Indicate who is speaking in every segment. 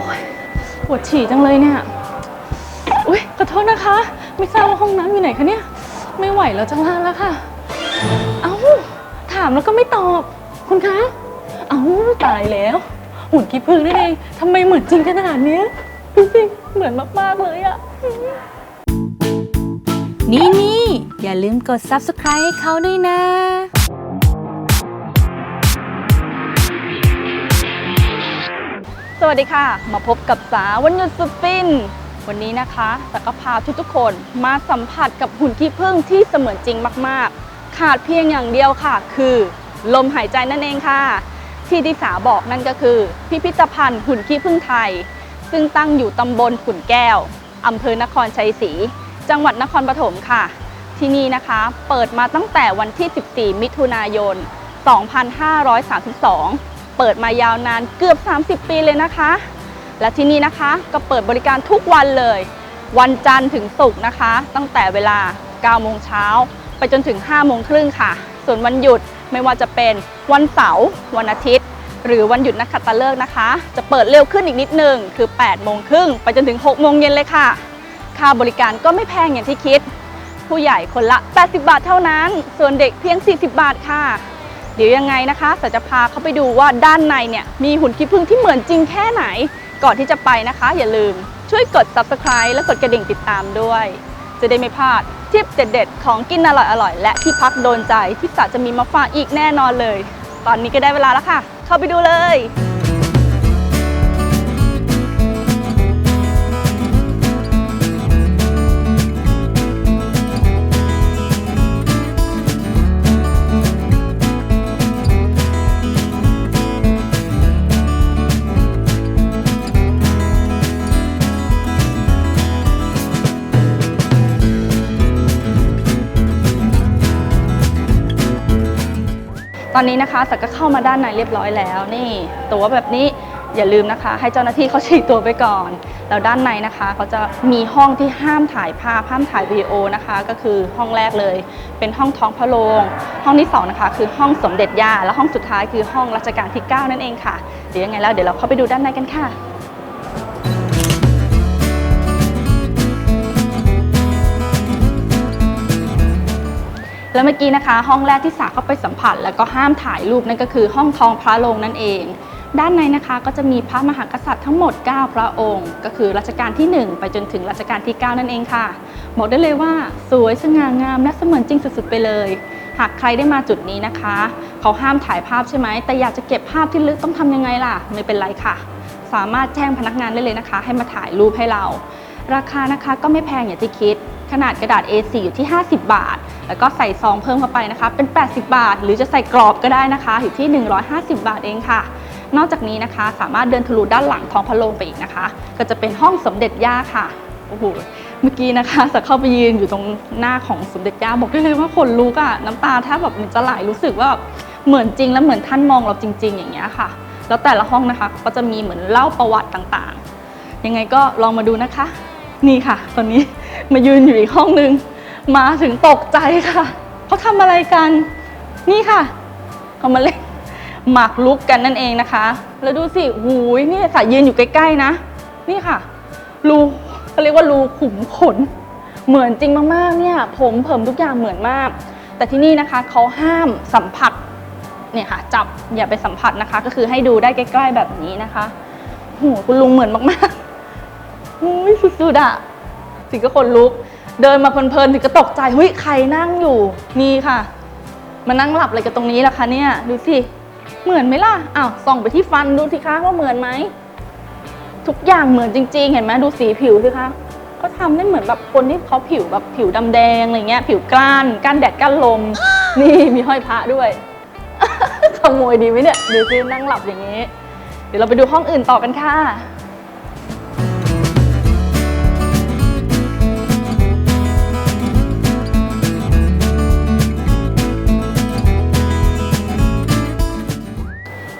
Speaker 1: โอ๊ยปวดฉี่จังเลยเนี่ย อุ้ยขอโทษนะคะ ไม่ทราบว่าห้องน้ำอยู่ไหนคะเนี่ย ไม่ไหวแล้วจังล่างแล้วค่ะ เอ้า ถามแล้วก็ไม่ตอบ คุณคะ เอ้า ตายแล้ว หุ่นขี้ผึ้งนั่นเองทำไมเหมือนจริงขนาดเนี้ยดูสิเหมือนมากๆเลยอะ
Speaker 2: นี่นี่อย่าลืมกด subscribe ให้เขาด้วยนะ
Speaker 1: สวัสดีค่ะ มาพบกับสาวันหยุดสุดฟิน วันนี้นะคะแต่ก็พาทุกๆคนมาสัมผัสกับหุ่นขี้ผึ้งที่เสมือนจริงมากๆ ขาดเพียงอย่างเดียวค่ะ คือลมหายใจนั่นเองค่ะ ที่ที่สาบอกนั่นก็คือ พิพิธภัณฑ์หุ่นขี้ผึ้งไทย ซึ่งตั้งอยู่ตำบลขุนแก้วอำเภอนครชัยศรีจังหวัดนครปฐมค่ะ ที่นี่นะคะเปิดมาตั้งแต่วันที่ 14 มิถุนายน 2532 เปิดมายาวนานเกือบ 30 ปีเลยนะคะ และที่นี่นะคะก็เปิดบริการทุกวันเลย วันจันทร์ถึงศุกร์นะคะ ตั้งแต่เวลา 9 โมงเช้า ไปจนถึง 5 โมงครึ่งค่ะ ส่วนวันหยุดไม่ว่าจะเป็นวันเสาร์วันอาทิตย์ หรือวันหยุดนักขัตฤกษ์นะคะ จะเปิดเร็วขึ้นอีกนิดนึงคือ 8 โมงครึ่งไปจนถึง 6 โมงเย็นเลยค่ะ ค่าบริการก็ไม่แพงอย่างที่คิด ผู้ใหญ่คนละ 80 บาทเท่านั้น ส่วนเด็กเพียง 40 บาทค่ะ ดี๋ยวยังไงนะคะสาจะพาเขาไปดูว่าด้านในเนี่ยมีหุ่นขี้ผึ้งที่เหมือนจริงแค่ไหน ก่อนที่จะไปนะคะ อย่าลืมช่วยกด subscribe และกดกระดิ่งติดตามด้วย จะได้ไม่พลาดทิปเด็ดๆ ของกินอร่อยๆ และที่พักโดนใจที่สาจะมีมาฝากอีกแน่นอนเลย ตอนนี้ก็ได้เวลาแล้วค่ะ เข้าไปดูเลย อนนี้นะคะสักก็เข้ามาด้านในเรียบร้อยแล้วนี่ตัวแบบนี้อย่าลืมนะคะ ให้เจ้าหน้าที่เขาฉีกตัวไปก่อน แล้วด้านในนะคะเขาจะมีห้องที่ห้ามถ่ายภาพห้ามถ่ายวิดีโอนะคะ ก็คือห้องแรกเลย เป็นห้องท้องพระโรงห้องที่สองนะคะคือห้องสมเด็จย่าและห้องสุดท้ายคือห้องรัชกาลที่ 9 นั่นเองค่ะเดี๋ยวยังไงแล้วเดี๋ยวเราเข้าไปดูด้านในกันค่ะ แล้วเมื่อกี้นะคะ ห้องแรกที่สาเข้าไปสัมผัส แล้วก็ห้ามถ่ายรูปนั่นก็คือห้องทองพระโรงนั่นเอง ด้านในนะคะก็จะมีพระมหากษัตริย์ทั้งหมด 9 พระองค์ ก็คือรัชกาลที่ 1 ไปจนถึงรัชกาลที่ 9 นั่นเองค่ะ บอกได้เลยว่าสวยสง่างามและเสมือนจริงสุดๆไปเลย หากใครได้มาจุดนี้นะคะ เขาห้ามถ่ายภาพใช่ไหมแต่อยากจะเก็บภาพที่ลึกต้องทำยังไงล่ะไม่เป็นไรค่ะ สามารถแจ้งพนักงานได้เลยนะคะ ให้มาถ่ายรูปให้เรา ราคานะคะก็ไม่แพงอย่างที่คิด ขนาดกระดาษ A4 อยู่ที่ 50 บาท แล้วก็ใส่ซองเพิ่มเข้าไปนะคะ เป็น 80 บาท หรือจะใส่กรอบก็ได้นะคะ อยู่ที่ 150 บาทเองค่ะ นอกจากนี้นะคะ สามารถเดินทะลุด้านหลังท้องพระโรงไปอีกนะคะ ก็จะเป็นห้องสมเด็จย่าค่ะโอ้โหเมื่อกี้นะคะสักเข้าไปยืนอยู่ตรงหน้าของสมเด็จย่าบอกได้เลยว่าขนลุกอะน้ำตาแทบแบบมันจะไหลรู้สึกว่าเหมือนจริงแล้วเหมือนท่านมองเราจริง ๆ อย่างเงี้ยค่ะ แล้วแต่ละห้องนะคะก็จะมีเหมือนเล่าประวัติต่างๆ ยังไงก็ลองมาดูนะคะ นี่ค่ะ ตอนนี้มายืนอยู่อีกห้องนึง มาถึงตกใจค่ะเขาทำอะไรกัน นี่ค่ะเขามาเล่นหมากรุกกันนั่นเองนะคะ แล้วดูสิหูยนี่สายยืนอยู่ใกล้ๆนะ นี่ค่ะ รูเขาเรียกว่ารูขุมขน เหมือนจริงมากๆเนี่ย ผมเผิมทุกอย่างเหมือนมาก แต่ที่นี่นะคะเขาห้ามสัมผัสเนี่ยค่ะ จับอย่าไปสัมผัสนะคะ ก็คือให้ดูได้ใกล้ ๆแบบนี้นะคะโหคุณลุงเหมือนมากๆ อุ้ยสุดๆอะสิก็คนลุก เดินมาเพลินๆถึงก็ตกใจเฮ้ยใครนั่งอยู่ นี่ค่ะ มานั่งหลับอะไรกันตรงนี้ล่ะคะเนี่ย ดูสิ เหมือนไหมล่ะอ้าวส่องไปที่ฟันดูสิคะว่าเหมือนไหม ทุกอย่างเหมือนจริง ๆ เห็นไหมดูสีผิวสิคะเขาทำได้เหมือนแบบคนที่เขาผิวแบบผิวดำแดงอะไรเงี้ย ผิวกล้านก้านแดดก้านลม นี่มีห้อยพระด้วยขโมยดีไหมเนี่ยเดี๋ยวซินั่งหลับอย่างนี้ เดี๋ยวเราไปดูห้องอื่นต่อกันค่ะ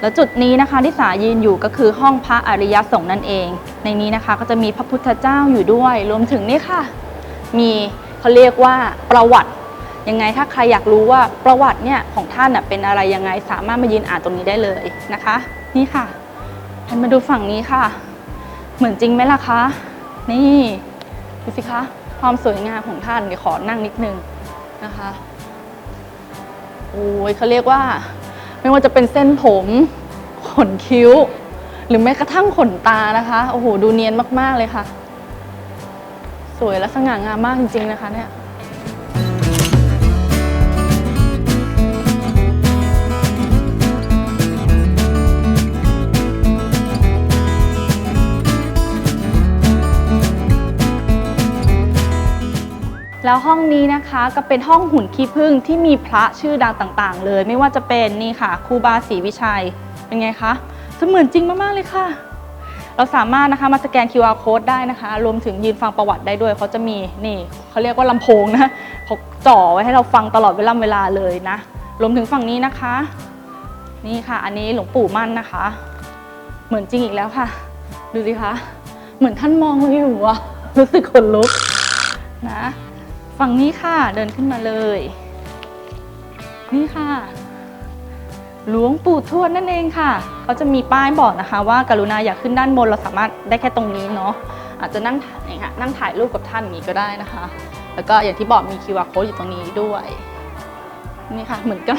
Speaker 1: แล้วจุดนี้นะคะที่สายืนอยู่ก็คือห้องพระอริยสงฆ์นั่นเอง ในนี้นะคะก็จะมีพระพุทธเจ้าอยู่ด้วย รวมถึงนี่ค่ะ มีเขาเรียกว่าประวัติยังไงถ้าใครอยากรู้ว่าประวัติเนี่ยของท่านเป็นอะไรยังไงสามารถมายืนอ่านตรงนี้ได้เลยนะคะ นี่ค่ะหันมาดูฝั่งนี้ค่ะ เหมือนจริงไหมล่ะคะ นี่ดูสิคะความสวยงามของท่านเดี๋ยวขอนั่งนิดนึงนะคะโอ้ยเขาเรียกว่า ไม่ว่าจะเป็นเส้นผมขนคิ้ว หรือแม้กระทั่งขนตานะคะ โอ้โห ดูเนียนมาก ๆ เลยค่ะ สวยและสง่างามมากจริง ๆ นะคะเนี่ย นี้นะคะก็เป็นห้องหุ่นขี้ผึ้งที่มีพระชื่อดังต่างๆ เลย ไม่ว่าจะเป็นนี่ค่ะครูบาศรีวิชัยเป็นไงคะเสมือนจริงมากๆเลยค่ะ เราสามารถนะคะมาสแกน QR code ได้นะคะ รวมถึงยืนฟังประวัติได้ด้วยเขาจะมีนี่เขาเรียกว่าลำโพงนะเขาจ่อไว้ให้เราฟังตลอดเวลาเวลาเลยนะ รวมถึงฝั่งนี้นะคะ นี่ค่ะ อันนี้หลวงปู่มั่นนะคะ เหมือนจริงอีกแล้วค่ะ ดูสิคะเหมือนท่านมองเราอยู่อะรู้สึกขนลุกนะ ฝั่งนี้ค่ะเดินขึ้นมาเลย นี่ค่ะ หลวงปู่ทวดนั่นเองค่ะเขาจะมีป้ายบอกนะคะ ว่ากรุณาอยากขึ้นด้านบนเราสามารถได้แค่ตรงนี้เนาะอาจจะนั่งถ่ายอย่างเงี้ยนั่งถ่ายรูปกับท่านนี้ก็ได้นะคะ แล้วก็อย่างที่บอกมี QR code อยู่ตรงนี้ด้วยนี่ค่ะเหมือนกับ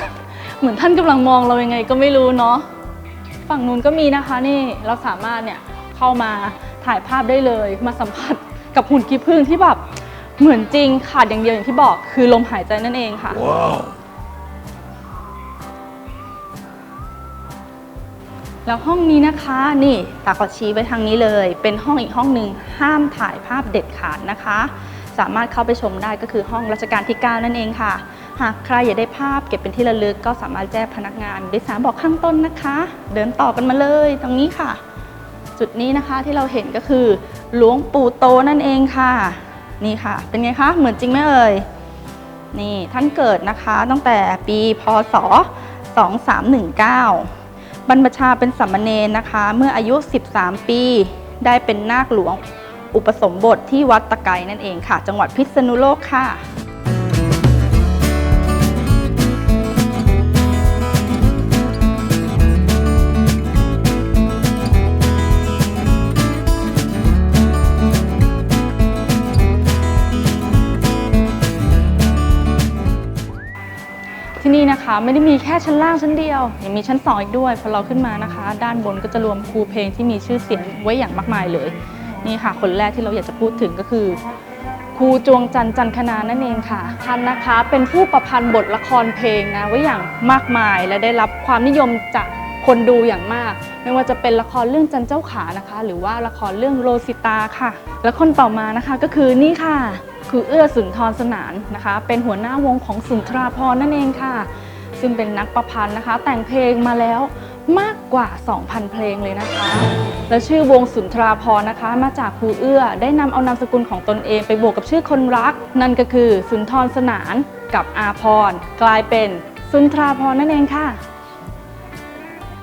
Speaker 1: เหมือนท่านกำลังมองเรายังไงก็ไม่รู้เนาะฝั่งนู้นก็มีนะคะนี่เราสามารถเนี่ยเข้ามาถ่ายภาพได้เลยมาสัมผัสกับหุ่นขี้ผึ้งที่แบบ เหมือนจริงขาดอย่างเดียวอย่างที่บอกคือลมหายใจนั่นเองค่ะ แล้วห้องนี้นะคะนี่ตาขอชี้ไปทางนี้เลย เป็นห้องอีกห้องหนึ่งห้ามถ่ายภาพเด็ดขาดนะคะ สามารถเข้าไปชมได้ก็คือห้องรัชกาลที่ 9 นั่นเองค่ะ หากใครอยากได้ภาพเก็บเป็นที่ระลึกก็สามารถแจ้งพนักงานโดยสารบอกข้างต้นนะคะ เดินต่อกันมาเลยตรงนี้ค่ะ จุดนี้นะคะที่เราเห็นก็คือหลวงปู่โตนั่นเองค่ะ นี่ค่ะ เป็นไงคะ เหมือนจริงไหมเอ่ย นี่ท่านเกิดนะคะตั้งแต่ปีพศ 2319 บรรพชาเป็นสามเณรนะคะ เมื่ออายุ 13 ปี ได้เป็นนาคหลวง อุปสมบทที่วัดตะไกรนั่นเองค่ะ จังหวัดพิษณุโลกค่ะ ไม่ได้มีแค่ชั้นล่างชั้นเดียวยังมีชั้นสองอีกด้วยพอเราขึ้นมานะคะ ด้านบนก็จะรวมครูเพลงที่มีชื่อเสียงไว้อย่างมากมายเลย นี่ค่ะ คนแรกที่เราอยากจะพูดถึงก็คือครูจวงจันจันทนานั่นเองค่ะท่านนะคะ เป็นผู้ประพันธ์บทละครเพลงนะไว้อย่างมากมายและได้รับความนิยมจากคนดูอย่างมาก ไม่ว่าจะเป็นละครเรื่องจันเจ้าขานะคะ หรือว่าละครเรื่องโรสิตาค่ะ และคนต่อมานะคะก็คือนี่ค่ะ คือเอื้อสุนทรสนานนะคะ เป็นหัวหน้าวงของสุนทราพรนั่นเองค่ะ ซึ่งเป็นนักประพันธ์นะคะ แต่งเพลงมาแล้วมากกว่า 2,000 เพลงเลยนะคะ และชื่อวงสุนทราพรนะคะ มาจากครูเอื้อ ได้นำเอานามสกุลของตนเองไปบวกกับชื่อคนรัก นั่นก็คือสุนทรสนานกับอาพร กลายเป็นสุนทราพรนั่นเองค่ะ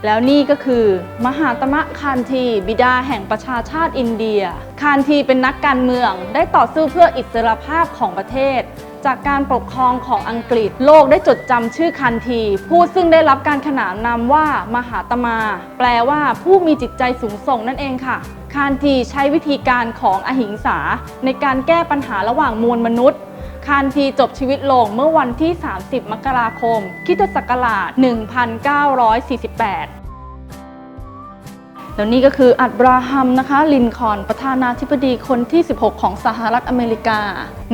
Speaker 1: แล้วนี่ก็คือ มหาตมะคานทีบิดาแห่งประชาชาติอินเดีย คานทีเป็นนักการเมือง ได้ต่อสู้เพื่ออิสรภาพของประเทศ จากการปกครองของอังกฤษ โลกได้จดจำชื่อคันที ผู้ซึ่งได้รับการขนานนามว่ามหาตมา แปลว่าผู้มีจิตใจสูงส่งนั่นเองค่ะคานทีใช้วิธีการของอหิงสา ในการแก้ปัญหาระหว่างมวลมนุษย์คานทีจบชีวิตลงเมื่อวันที่ 30 มกราคมคิตศักราช 1948 แล้วนี่ก็คืออับราฮัมนะคะลินคอนประธานาธิบดีคนที่ 16 ของสหรัฐอเมริกา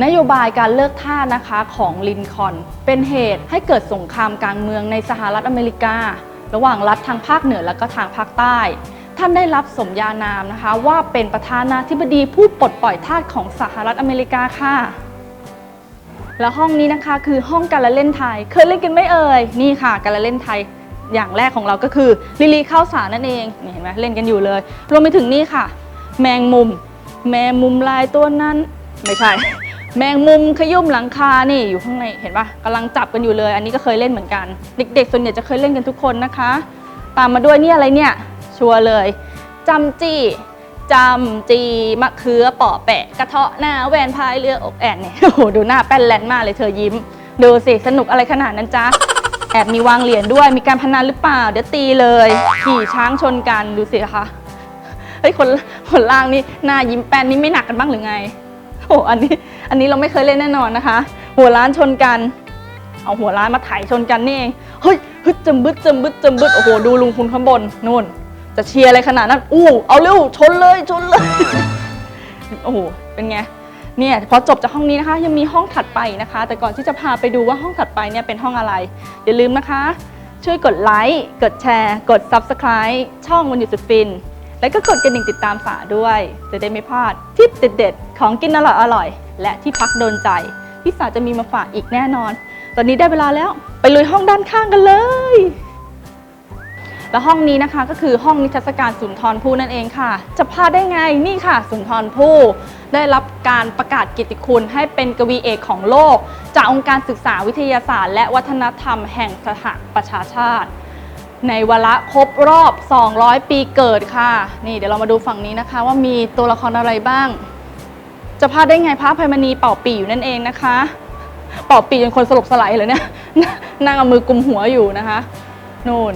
Speaker 1: นโยบายการเลิกท่านะคะของลินคอนเป็นเหตุให้เกิดสงครามกลางเมืองในสหรัฐอเมริกา ระหว่างรัฐทางภาคเหนือและก็ทางภาคใต้ ท่านได้รับสมญานามนะคะ ว่าเป็นประธานาธิบดีผู้ปลดปล่อยทาสของสหรัฐอเมริกาค่ะแล้วห้องนี้นะคะคือห้องการละเล่นไทย เคยเล่นกันไหมเอ่ยนี่ค่ะ การละเล่นไทย อย่างแรกของเราก็คือลิลีข้าวสารนั่นเองนี่เห็นไหมเล่นกันอยู่เลยรวมไปถึงนี่ค่ะ แมงมุม แมงมุมลายตัวนั้นไม่ใช่ แมงมุมขยุ่มหลังคานี่อยู่ข้างในเห็นปะกำลังจับกันอยู่เลย อันนี้ก็เคยเล่นเหมือนกัน เด็กๆ ส่วนใหญ่จะเคยเล่นกันทุกคนนะคะ ตามมาด้วยนี่อะไรเนี่ย ชัวร์เลยจำจี้จำจีมะเขือปาะแปะ กระเทาะหน้าแหวนพายเรืออกแอนเนี่ยโอ้โหดูหน้าแป้นแลนมากเลยเธอยิ้ม ดูสิสนุกอะไรขนาดนั้นจ๊ะ แอบมีวางเหรียญด้วย มีการพนันหรือเปล่า เดี๋ยวตีเลย ขี่ช้างชนกันดูสิคะฮ้ยคนคนล่างนี่หน้ายิ้มแป้นนี่ไม่หนักกันบ้างหรือไง โอ้อันนี้ อันนี้เราไม่เคยเล่นแน่นอนนะคะ หัวล้านชนกัน เอาหัวล้านมาไถชนกันนี่เอง เฮ้ยฮึดจำบึดจำบึดจำบึดโอ้โห ดูลุงคุณข้างบนนู่น จะเชียร์อะไรขนาดนั้น อู้ เอาเร็ว ชนเลย ชนเลย โอ้โห เป็นไง เนี่ยพอจบจากห้องนี้นะคะ ยังมีห้องถัดไปนะคะ แต่ก่อนที่จะพาไปดูว่าห้องถัดไปเนี่ยเป็นห้องอะไร อย่าลืมนะคะ ช่วยกดไลค์กดแชร์ กด Subscribe ช่องวันหยุดสุดฟิน และก็กดกระดิ่งติดตามฝาด้วย จะได้ไม่พลาดทิปเด็ดๆ ของกินอร่อยอร่อยและที่พักโดนใจที่สาจะมีมาฝากอีกแน่นอน ตอนนี้ได้เวลาแล้วไปลุยห้องด้านข้างกันเลย และห้องนี้นะคะก็คือห้องนิทรรศการสุนทรภู่นั่นเองค่ะ จะพลาดได้ไงนี่ค่ะ สุนทรภู่ได้รับการประกาศกียรติคุณให้เป็นกวีเอกของโลก จากองค์การศึกษาวิทยาศาสตร์ และวัฒนธรรมแห่งสหประชาชาติ ในวาระครบรอบ 200 ปีเกิดค่ะ นี่เดี๋ยวเรามาดูฝั่งนี้นะคะ ว่ามีตัวละครอะไรบ้าง จะพลาดได้ไงพระภัยมณีเป่าปีอยู่นั่นเองนะคะเป่าปีจนคนสลบสลายเลยเนี่ยนั่งเอามือกุมหัวอยู่นะคะ นู่น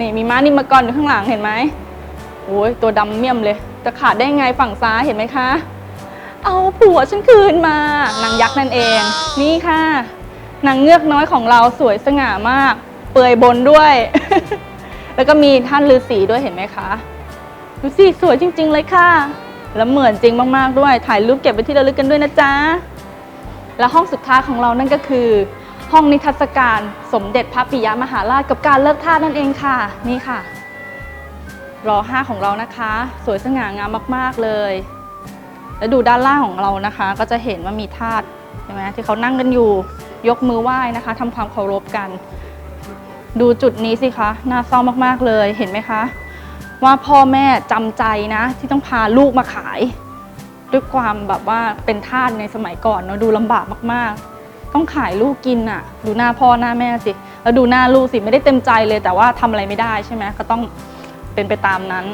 Speaker 1: นี่มีม้านิมกรอยู่ข้างหลังเห็นไหมโอ้ยตัวดำเมี่ยมเลย จะขาดได้ไงฝั่งซ้ายเห็นไหมคะ เอาผัวฉันคืนมานางยักษ์นั่นเอง นี่ค่ะนางเงือกน้อยของเราสวยสง่ามาก เปลือยบนด้วย แล้วก็มีท่านฤาษีด้วยเห็นไหมคะดูสิสวยจริง ๆ เลยค่ะ แล้วเหมือนจริงมากๆด้วย ถ่ายรูปเก็บไว้ที่ระลึกกันด้วยนะจ๊ะและห้องสุดท้ายของเรานั่นก็คือ ห้องนิทรรศการสมเด็จพระปิยมหาราชกับการเลิกทานั่นเองค่ะ นี่ค่ะ รอห้าของเรานะคะ สวยสง่างามมาก ๆ เลย แล้วดูด้านล่างของเรานะคะ ก็จะเห็นว่ามีทาสใช่ไหมที่เขานั่งกันอยู่ยกมือไหว้นะคะทำความเคารพกัน ดูจุดนี้สิคะน่าเศร้ามากๆเลยเห็นไหมคะ ว่าพ่อแม่จำใจนะ ที่ต้องพาลูกมาขาย ด้วยความแบบว่าเป็นทาสในสมัยก่อนเนาะดูลำบากมากๆ ต้องขายลูกกินอะ่ะ ดูหน้าพ่อหน้าแม่สิ แล้วดูหน้าลูกสิไม่ได้เต็มใจเลย แต่ว่าทำอะไรไม่ได้ใช่ไหมก็ต้องเป็นไปตามนั้น